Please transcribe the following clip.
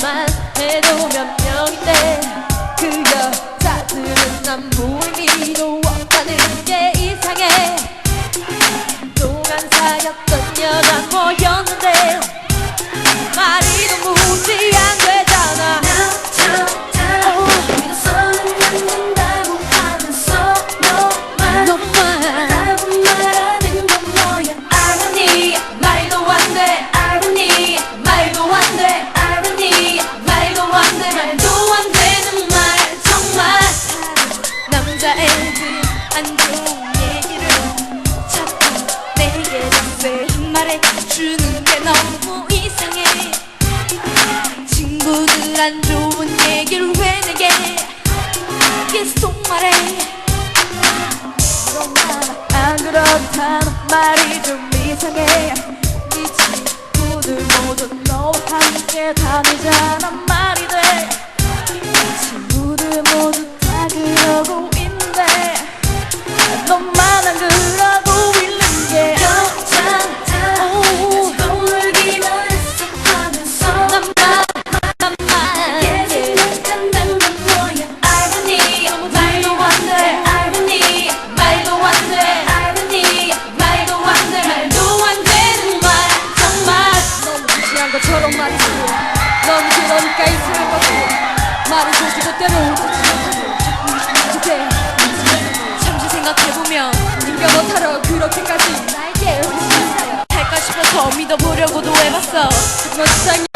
애만 해도 몇 명인데 그 여자들은 아무 의미도 없다는 게 이상해. 동안 사귀었던 여자 뭐였는데 자세히 말해주는 게 너무 이상해. 친구들 안 좋은 얘기를 왜 내게? 계속 말해. 안 그렇다는 말이 좀 이상해. 네 친구들 모두 너와 함께 다 말이지 넌 그러니까 이상한 거고 말을 조지 그대로 그때 잠시 생각해보면 네가 못하러 그렇게까지 나에게 할까 싶어서 믿어보려고도 해봤어. 하지만 세상이